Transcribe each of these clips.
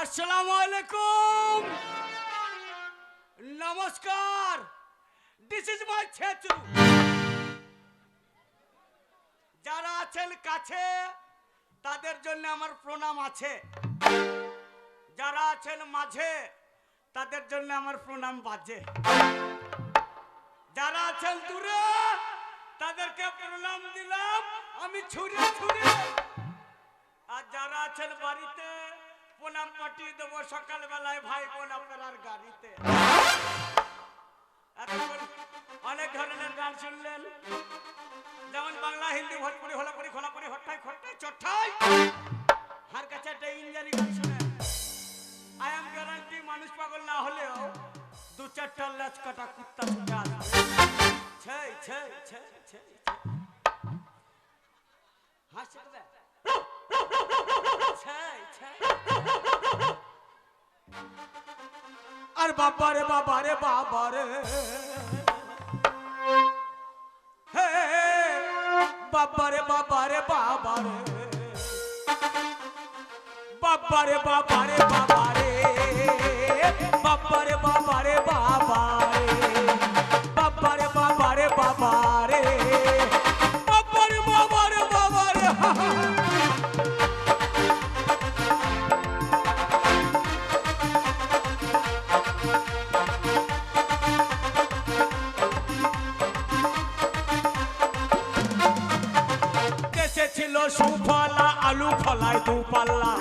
আসসালামু আলাইকুম। নমস্কার। দিস ইজ মাই ছেচু যারা আছেন কাছে, তাদের জন্য আমার প্রণাম আছে। যারা আছেন মাঝে, তাদের জন্য আমার প্রণাম বাজে। যারা আছেন দূরে, তাদেরকে প্রণাম দিলাম। আমি ছুড়ে ছুড়ে আর যারা আছেন বাড়িতে প্রণাম পাঠিয়ে দেবো সকালবেলায় ভাই বোন আপনার গাড়িতে। অনেক ধরনের গান শুনলেন। যেমন বাংলা, হিন্দি, ভোজপুরি, হলাপুরি, খোলাপুরি, হট্টাই, খট্টাই, চট্টাই। হার কাছে একটা ইঞ্জারি গান শুনেন। আই এম গ্যারান্টি মানুষ পাগল না হলেও দু চারটা লেজ কাটা কুত্তা দেখ। ছেই ছেই আর বাবা রে বাবা রে বাবা রে। হে, বাবা রে বাবা রে বাবা রে। বাবা রে বাবা রে বাবা রে। বাবা রে, বাবা বাবা সুফলা, আলু ফলায় দু পাল্লা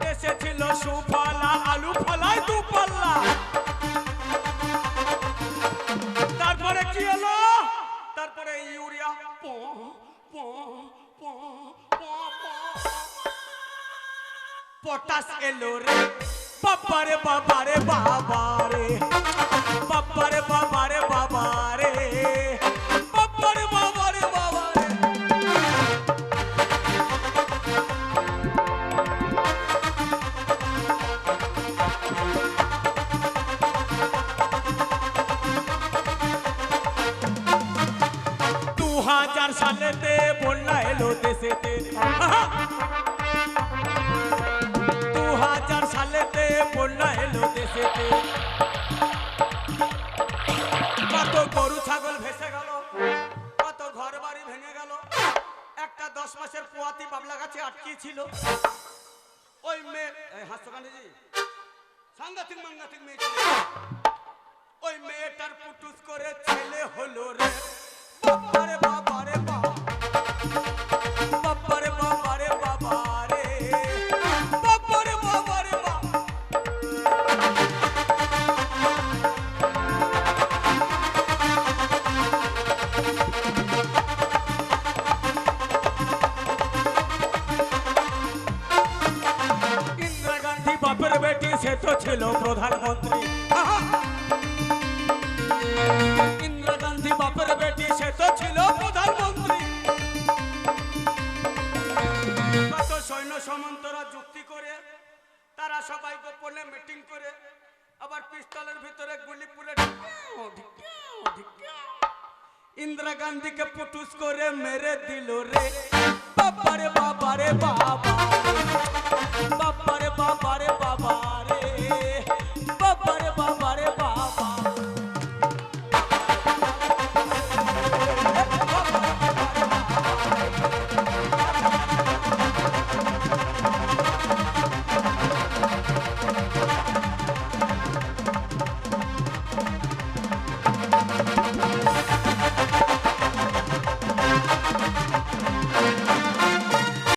দেশে ছিল সুফলা, আলু ফলায় দু পাল্লা তারপরে কি হলো? তারপরে ইউরিয়া। পো পো পো পো। পটাশ এলো রে। বাবারে বাবারে বাবারে। বাবারে বাবারে বাবারে। হাজার সালেতে বন্যা এলো দেশেতে। দু হাজার সালেতে বন্যা এলো দেশেতে। কত গরু ছাগল ভেসে গেল, কত ঘর বাড়ি ভেঙে গেল। একটা দশ মাসের পোয়াতি বাবলা গাছে আটকে ছিল ওই মেয়ে কান্দিজি সাংঘাতিক মাঙ্গাতিক মেয়ে ওই মেয়েটার পুটুস করে ছেলে হলো রে। ছিল প্রধানমন্ত্রী। ইন্দিরা গান্ধী বাপের বেটি, সে তো ছিল প্রধানমন্ত্রী। সৈন্য সামন্তরা যুক্তি করে, তারা সবাই গোপনে মিটিং করে, আবার পিস্তলের ভিতরে গুলি ঢিকিয়াও। ইন্দিরা গান্ধীকে পুটুস করে মেরে দিল রে। বাবারে বাবারে বাবা